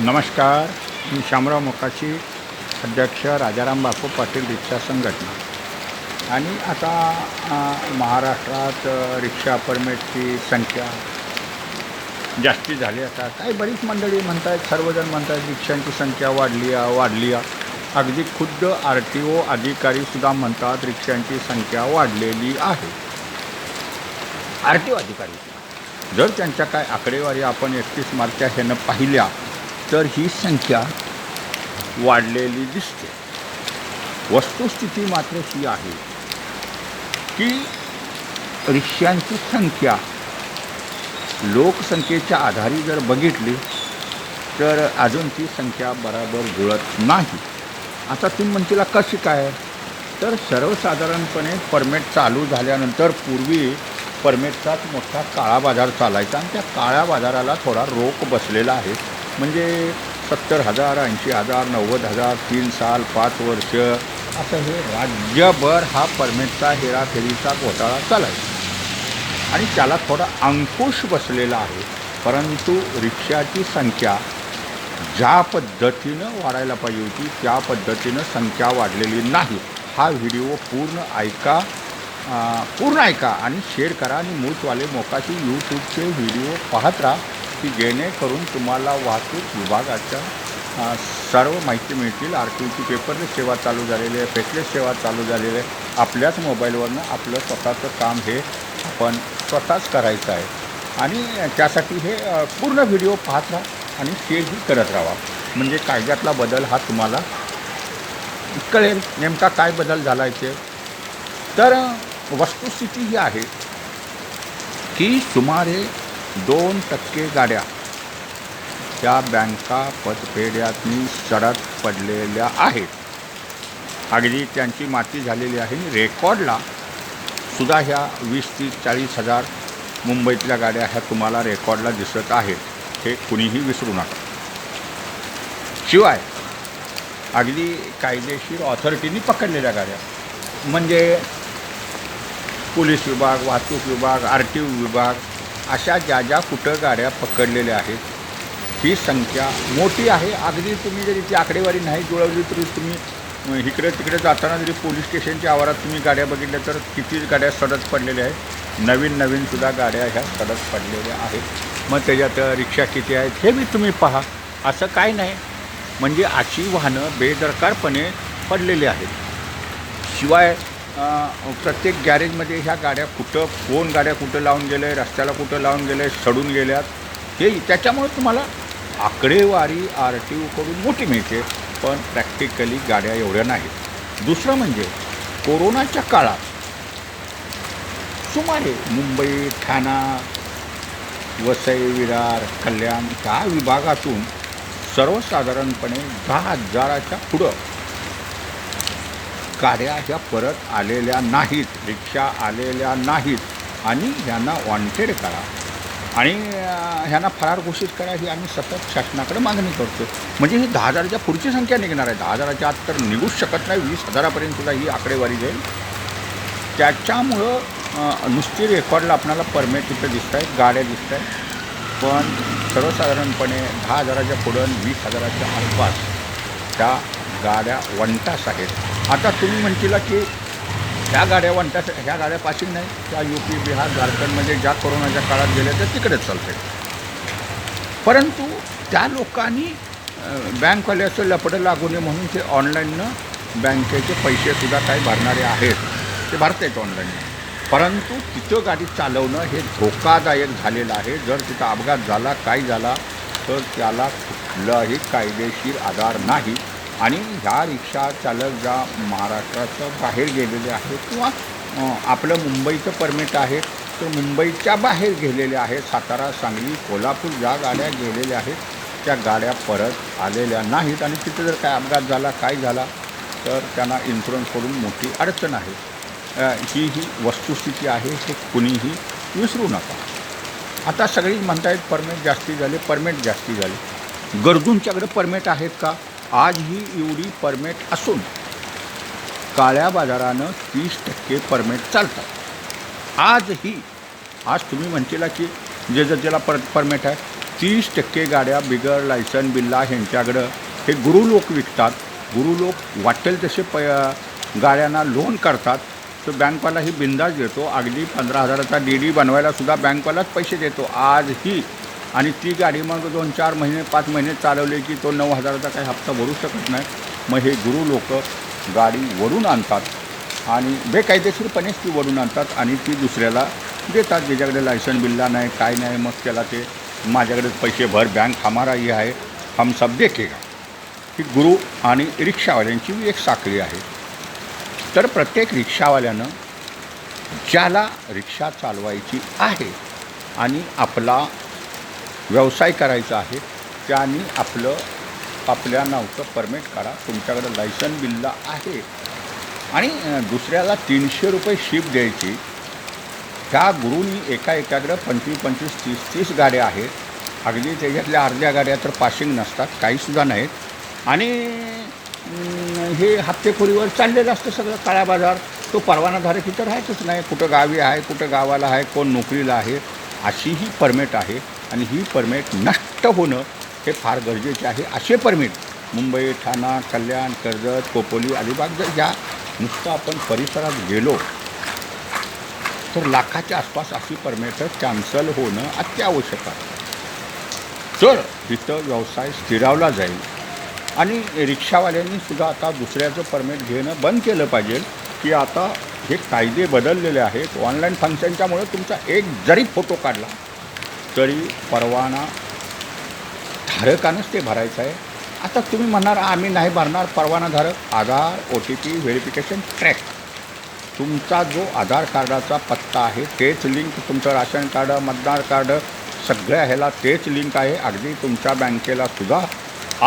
नमस्कार मी शामराव मोकाशी अध्यक्ष राजाराम बापू पाटील रिक्षा संघटना. आणि आता महाराष्ट्रात रिक्षा परमिटची संख्या जास्ती झाली आता. काही बरीच मंडळी म्हणत आहेत सर्वजण म्हणत आहेत रिक्षांची संख्या वाढली आहे वाढली. आहे अगदी खुद्द आर टी ओ अधिकारीसुद्धा म्हणतात रिक्षांची संख्या वाढलेली आहे. आर टी ओ अधिकारी. जर त्यांच्या काय आकडेवारी आपण एकतीस मार्चच्या ह्यानं पाहिल्या तर ही संख्या वाढलेली दिसते. वस्तुस्थिती मात्र ही आहे की रिक्षांची संख्या लोकसंख्येच्या आधारे जर बघितली तर अजून ती संख्या बरोबर जुळत नाही. आता तुम्ही म्हणतीला कशी काय? तर सर्वसाधारणपणे परमिट चालू झाल्यानंतर पूर्वी परमिटचाच मोठा काळा बाजार चालायचा आणि त्या काळ्या बाजाराला थोडा रोख बसलेला आहे. म्हणजे सत्तर हजार ऐंशी हजार नव्वद हजार तीन साल पाच वर्ष. असं हे राज्यभर हा परमिटचा हेराफेरीचा घोटाळा चालायचा आणि त्याला थोडा अंकुश बसलेला आहे. परंतु रिक्षाची संख्या ज्या पद्धतीनं वाढायला पाहिजे होती त्या पद्धतीनं संख्या वाढलेली नाही. हा व्हिडिओ पूर्ण ऐका पूर्ण ऐका आणि शेअर करा आणि मूचवाले मोकाची यूट्यूबचे व्हिडिओ पाहत राहा. की जेणेकरून तुम्हाला वाहतूक विभागाच्या सर्व माहिती मिळतील. आर टी ओची पेपरलेस सेवा चालू झालेली आहे फेसलेस सेवा चालू झालेली आहे. आपल्याच मोबाईलवरनं आपलं स्वतःचं काम हे आपण स्वतःच करायचं आहे. आणि त्यासाठी हे पूर्ण व्हिडिओ पाहत राहा आणि शेअरही करत राहा. म्हणजे कायद्यातला बदल हा तुम्हाला कळेल नेमका काय बदल झाला आहे तर वस्तुस्थिती ही आहे की सुमारे दोन टक्के गाड्या त्या बँका पतपेढ्यातनी सडक पडलेल्या आहेत. अगदी त्यांची माती झालेली आहे. रेकॉर्डला सुद्धा ह्या वीस तीस चाळीस हजार मुंबईतल्या गाड्या ह्या तुम्हाला रेकॉर्डला दिसत आहेत. हे कुणीही विसरू नका. शिवाय अगदी कायदेशीर ऑथॉरिटीनी पकडलेल्या गाड्या म्हणजे पोलीस विभाग वाहतूक विभाग आर टी ओ विभाग अशा ज्या ज्या कुठं गाड्या पकडलेल्या आहेत ही संख्या मोठी आहे. अगदी तुम्ही जरी ती आकडेवारी नाही जुळवली तरी तुम्ही इकडे तिकडे जाताना जरी पोलीस स्टेशनच्या आवारात तुम्ही गाड्या बघितल्या तर किती गाड्या सडत पडलेल्या आहेत. नवीन नवीनसुद्धा गाड्या ह्या सडत पडलेल्या आहेत. मग त्याच्यात रिक्षा किती आहेत हे बी तुम्ही पहा. असं काय नाही. म्हणजे अशी वाहनं बेदरकारपणे पडलेली आहेत. शिवाय प्रत्येक गॅरेजमध्ये ह्या गाड्या कुठं कोण गाड्या कुठं लावून गेलं आहे रस्त्याला कुठं लावून गेलं आहे सडून गेल्यात हे त्याच्यामुळे तुम्हाला आकडेवारी आर टी ओकडून मोठी मिळते पण प्रॅक्टिकली गाड्या एवढ्या नाहीत. दुसरं म्हणजे कोरोनाच्या काळात सुमारे मुंबई ठाणा वसई विरार कल्याण ह्या विभागातून सर्वसाधारणपणे दहा हजाराच्या पुढं गाड्या ह्या परत आलेल्या नाहीत रिक्षा आलेल्या नाहीत आणि ह्यांना वॉन्टेड करा. आणि ह्यांना फरार घोषित करा ही आम्ही सतत शासनाकडे मागणी करतो. म्हणजे ही दहा हजाराच्या पुढची संख्या निघणार आहे. दहा हजाराच्या आत तर निघूच शकत नाही. वीस हजारापर्यंत सुद्धा ही आकडेवारी जाईल. त्याच्यामुळं नुसती रेकॉर्डला आपल्याला परमिट तिथं दिसत आहेत गाड्या दिसत आहेत पण सर्वसाधारणपणे दहा हजाराच्या पुढं वीस हजाराच्या आसपास त्या गाड्या वंटास आहेत. आता तुम्ही म्हणतील की ह्या गाड्या वंटास ह्या गाड्या पासिंग नाही. त्या यू पी बिहार झारखंडमध्ये ज्या कोरोनाच्या काळात गेल्या त्या तिकडेच चालते परंतु त्या लोकांनी बँकवाल्याचं लपडं लागू नये म्हणून ते ऑनलाईननं बँकेचे पैसेसुद्धा काही भरणारे आहेत. ते भरतायत ऑनलाईन परंतु तिथं गाडी चालवणं हे धोकादायक झालेलं आहे. जर तिथं अपघात झाला काय झाला तर त्याला कुठलाही कायदेशीर आधार नाही. आणि ह्या रिक्षा चालक ज्या महाराष्ट्राच्या बाहेर गेलेले आहेत किंवा आपलं मुंबईचं परमिट आहे तर मुंबईच्या बाहेर गेलेले आहेत सातारा सांगली कोल्हापूर ज्या गाड्या गेलेल्या आहेत त्या गाड्या परत आलेल्या नाहीत आणि तिथं जर काय अपघात झाला काय झाला तर त्यांना इन्शुरन्सकडून मोठी अडचण आहे. ही ही वस्तुस्थिती आहे हे कुणीही विसरू नका. आता सगळी म्हणतायत परमिट जास्ती झाले परमिट जास्ती झाले. गरजूंच्याकडे परमिट आहेत का? आज ही एवढी परमिट असून काळ्या बाजारानं तीस टक्के परमिट चालतात आजही आज तुम्ही म्हणतील की जे जर ज्याला पर परमिट आहे तीस टक्के गाड्या बिगर लायसन बिल्ला ह्यांच्याकडं हे गुरु लोक विकतात. गुरु लोक वाटेल तसे प गाड्यांना लोन करतात. तो बँकवाला ही बिंदास देतो. अगदी पंधरा हजाराचा डी डी बनवायला सुद्धा बँकवालाच पैसे देतो. आजही आणि ती गाडी मग दोन चार महिने पाच महिने चालवले की तो नऊ हजाराचा काही हप्ता भरू शकत नाही. मग हे गुरु लोक गाडी वरून आणतात आणि बेकायदेशीरपणेच ती वरून आणतात आणि ती दुसऱ्याला देतात. ज्याच्याकडे लायसन बिल्ला नाही काय नाही मग त्याला ते माझ्याकडे पैसे भर बँक हमारा ही आहे हम सब देखेगा. ही गुरु आणि रिक्षावाल्यांची एक साखळी आहे. तर प्रत्येक रिक्षावाल्यानं ज्याला रिक्षा चालवायची आहे आणि आपला व्यवसाय करायचा आहे त्याने आपलं आपल्या नावचं परमिट करा. तुमच्याकडं लायसन बिल्ला आहे. आणि दुसऱ्याला तीनशे रुपये शिप द्यायची. त्या गुरुनी एका एकाकडं पंचवीस पंचवीस तीस तीस गाड्या आहेत. अगदी त्याच्यातल्या अर्ध्या गाड्या तर पासिंग नसतात काहीसुद्धा नाहीत. आणि हे हप्तेखोरीवर चाललेलं असतं सगळं काळा बाजार. तो परवानाधारक इथं राहायचंच नाही. कुठं गावी आहे कुठं गावाला आहे कोण नोकरीला आहे अशी ही परमिट आहे. आणि ही परमिट नष्ट होणं हे फार गरजेचे आहे. असे परमिट मुंबई ठाणा कल्याण कर्जत कोपोली अलिबाग जर या नुसतं आपण परिसरात गेलो तर लाखाच्या आसपास अशी परमिट कॅन्सल होणं अत्यावश्यक आहे. तर तिथं व्यवसाय स्थिरावला जाईल आणि रिक्षावाल्यांनी सुद्धा आता दुसऱ्याचं परमिट घेणं बंद केलं पाहिजे की आता हे कायदे बदललेले आहेत. ऑनलाईन फंक्शनच्यामुळे तुमचा एक जरी फोटो काढला तरी परवाना धारकानंच ते भरायचं आहे. आता तुम्ही म्हणणार आम्ही नाही भरणार परवानाधारक Aadhaar O T P verification track तुमचा जो आधार कार्डाचा पत्ता आहे तेच लिंक तुमचं राशन कार्ड मतदार कार्ड सगळ्या ह्याला तेच लिंक आहे. अगदी तुमच्या बँकेला सुद्धा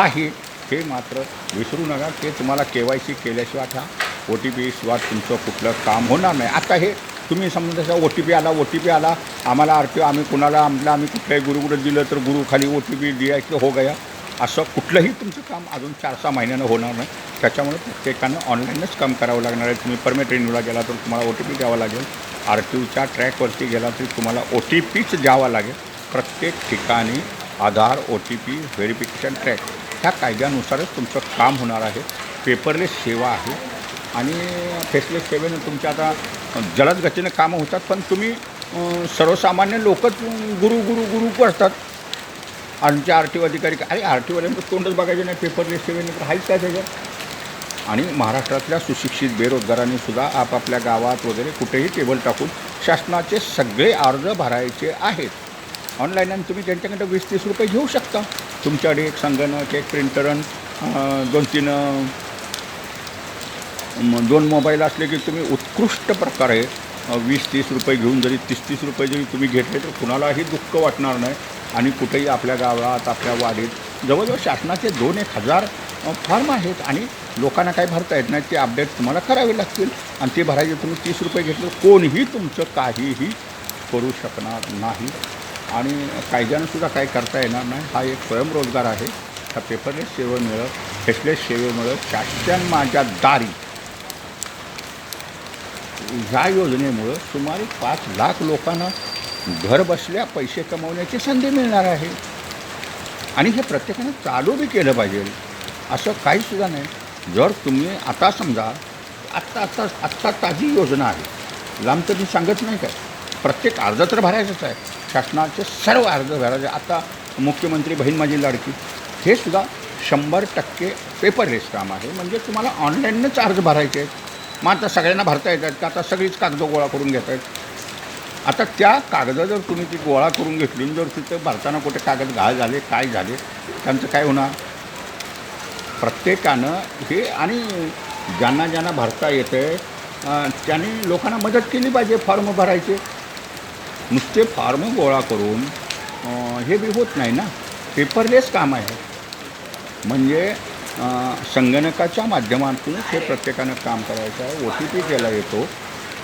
आहे. हे मात्र विसरू नका ते तुम्हाला के वाय सी केल्याशिवाय ह्या ओ टी पी शिवाय तुमचं कुठलं काम होणार नाही. आता हे तुम्ही समजा तसं ओ टी पी आला ओ टी पी आला आम्हाला आर टी ओ आम्ही कुणाला आम्हाला आम्ही कुठल्याही गुरुकडे दिलं तर गुरु खाली ओ टी पी द्यायचं हो गया. असं कुठलंही तुमचं काम अजून चार सहा महिन्यानं होणार नाही. त्याच्यामुळे प्रत्येकानं ऑनलाईनच काम करावं लागणार आहे. तुम्ही परमिट रिन्यूला गेला तर तुम्हाला ओ टी पी द्यावा लागेल. आर टी ओच्या ट्रॅकवरती गेला तरी तुम्हाला ओ टी पीच द्यावा लागेल. प्रत्येक ठिकाणी Aadhaar O T P verification track ह्या कायद्यानुसारच तुमचं काम होणार आहे. पेपरलेस सेवा आहे. आणि फेसलेस सेवेनं तुमच्या आता जलद गतीनं कामं होतात पण तुम्ही सर्वसामान्य लोकच गुरु गुरु गुरु करतात. आमच्या आर टी ओ अधिकारी अरे आर टी ओला तोंडच बघायचे नाही पेपरलेस सेवेने तर आहेच काय त्याच्यात? आणि महाराष्ट्रातल्या सुशिक्षित बेरोजगारांनी सुद्धा आपापल्या गावात वगैरे कुठेही टेबल टाकून शासनाचे सगळे अर्ज भरायचे आहेत. ऑनलाईन आणि तुम्ही त्यांच्याकडं वीस तीस रुपये घेऊ शकता. तुमच्याकडे एक संगणक एक प्रिंटर दोन तीन दोन मोबाईल असले की तुम्ही उत्कृष्ट प्रकारे वीस तीस रुपये घेऊन जरी तीस तीस रुपये जरी तुम्ही घेतले तर कुणालाही दुःख वाटणार नाही. आणि कुठेही आपल्या गावात आपल्या वाडीत जवळजवळ शासनाचे दोन एक हजार फॉर्म आहेत आणि लोकांना काही भरता येत नाही. ते अपडेट तुम्हाला करावे लागतील आणि ते भरायचे तुम्ही तीस रुपये घेतले कोणीही तुमचं काहीही करू शकणार नाही. आणि कायद्यानंसुद्धा काय काही करता येणार नाही. हा एक स्वयंरोजगार आहे. ह्या पेपरलेस सेवेमुळं फेसलेस सेवेमुळं शासन माझ्या दारी ह्या योजनेमुळं सुमारे पाच लाख लोकांना घर बसल्या पैसे कमवण्याची संधी मिळणार आहे. आणि हे प्रत्येकानं चालू बी केलं पाहिजे. असं काहीसुद्धा नाही. जर तुम्ही आता समजा आत्ता आत्ता आत्ता ताजी योजना आहे. लांब तर मी सांगत नाही काय. प्रत्येक अर्ज तर भरायचंच आहे. शासनाचे सर्व अर्ज भरायचे. आता मुख्यमंत्री बहीण माझी लाडकी हे सुद्धा शंभर टक्के पेपरलेस काम आहे. म्हणजे तुम्हाला ऑनलाईनच अर्ज भरायचे आहेत. मग आता सगळ्यांना भरता येतात का? आता सगळीच कागदं गोळा करून घेत आहेत. आता त्या कागदं जर तुम्ही ती गोळा करून घेतली जर तिथं भरताना कुठे कागद घाळ झाले काय झाले त्यांचं काय होणार? प्रत्येकानं हे आणि ज्यांना ज्यांना भरता येतं आहे त्यांनी लोकांना मदत केली पाहिजे फॉर्म भरायचे. नुसते फॉर्म गोळा करून हे बी होत नाही ना. पेपरलेस काम आहे. म्हणजे संगणकाच्या माध्यमातून हे प्रत्येकानं काम करायचं आहे. ओ टी पी केला येतो.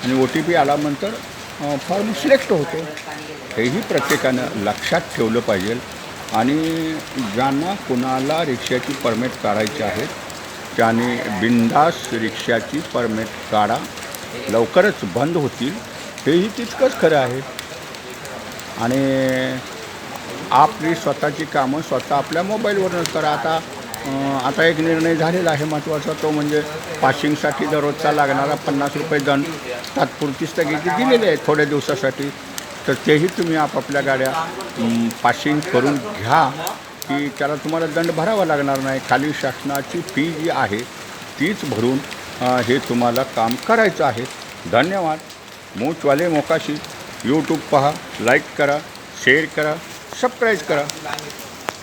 आणि ओ टी पी आल्यानंतर फॉर्म सिलेक्ट होतो. हेही प्रत्येकानं लक्षात ठेवलं पाहिजे. आणि ज्यांना कुणाला रिक्षाची परमिट काढायची आहे त्याने बिंदास रिक्षाची परमिट काढा. लवकरच बंद होतील. हेही तितकंच खरं आहे. आणि आपली स्वतःची कामं स्वतः आपल्या मोबाईलवरूनच करा. आता आता एक निर्णय झालेला आहे महत्त्वाचा तो म्हणजे पासिंगसाठी दररोजचा लागणारा पन्नास रुपये दंड तात्पुरती स्थगिती दिलेली आहे थोड्या दिवसासाठी. तर तेही तुम्ही आपापल्या गाड्या पासिंग करून घ्या की त्याला तुम्हाला दंड भरावा लागणार नाही. खाली शासनाची फी जी आहे तीच भरून हे तुम्हाला काम करायचं आहे. धन्यवाद. मूचवाले मोकाशी. यूट्यूब पहा लाईक करा शेअर करा सबस्क्राईब करा.